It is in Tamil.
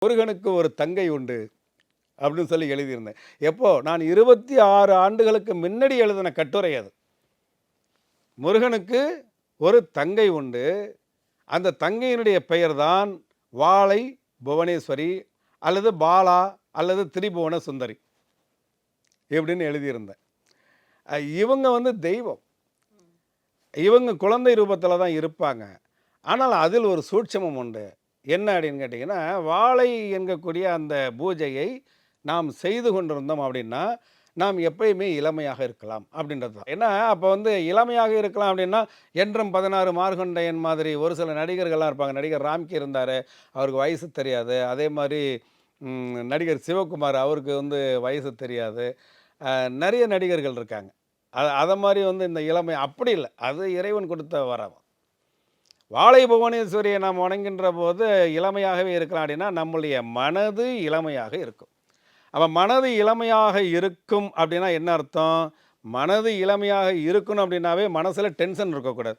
முருகனுக்கு ஒரு தங்கை உண்டு அப்படின்னு சொல்லி எழுதியிருந்தேன். எப்போ? நான் இருபத்தி ஆறு ஆண்டுகளுக்கு முன்னாடி எழுதின கட்டுரை அது. முருகனுக்கு ஒரு தங்கை உண்டு. அந்த தங்கையினுடைய பெயர் தான் வாழை புவனேஸ்வரி அல்லது பாலா அல்லது திரிபுவன சுந்தரி இப்படின்னு எழுதியிருந்தேன். இவங்க வந்து தெய்வம். இவங்க குழந்தை ரூபத்தில் தான் இருப்பாங்க. ஆனால் அதில் ஒரு சூட்சமம் உண்டு. என்ன அப்படின்னு கேட்டிங்கன்னா வாழை என்கக்கூடிய அந்த பூஜையை நாம் செய்து கொண்டிருந்தோம் அப்படின்னா நாம் எப்பயுமே இளமையாக இருக்கலாம் அப்படின்றது தான். ஏன்னா அப்போ வந்து இளமையாக இருக்கலாம் அப்படின்னா என்றும் பதினாறு மார்கண்டையன் மாதிரி ஒரு சில நடிகர்கள்லாம் இருப்பாங்க. நடிகர் ராம்கி இருந்தார் அவருக்கு வயசு தெரியாது. அதே மாதிரி நடிகர் சிவகுமார் அவருக்கு வந்து வயசு தெரியாது. நிறைய நடிகர்கள் இருக்காங்க. அதை அதை மாதிரி வந்து இந்த இளமை அப்படி இல்லை. அது இறைவன் கொடுத்த வரம் வாழை புவனேஸ்வரியை நாம் வணங்குகின்ற போது இளமையாகவே இருக்கலாம் அப்படின்னா நம்முடைய மனது இளமையாக இருக்கும். அப்போ மனது இளமையாக இருக்கும் அப்படின்னா என்ன அர்த்தம்? மனது இளமையாக இருக்கணும் அப்படின்னாவே மனசில் டென்ஷன் இருக்கக்கூடாது.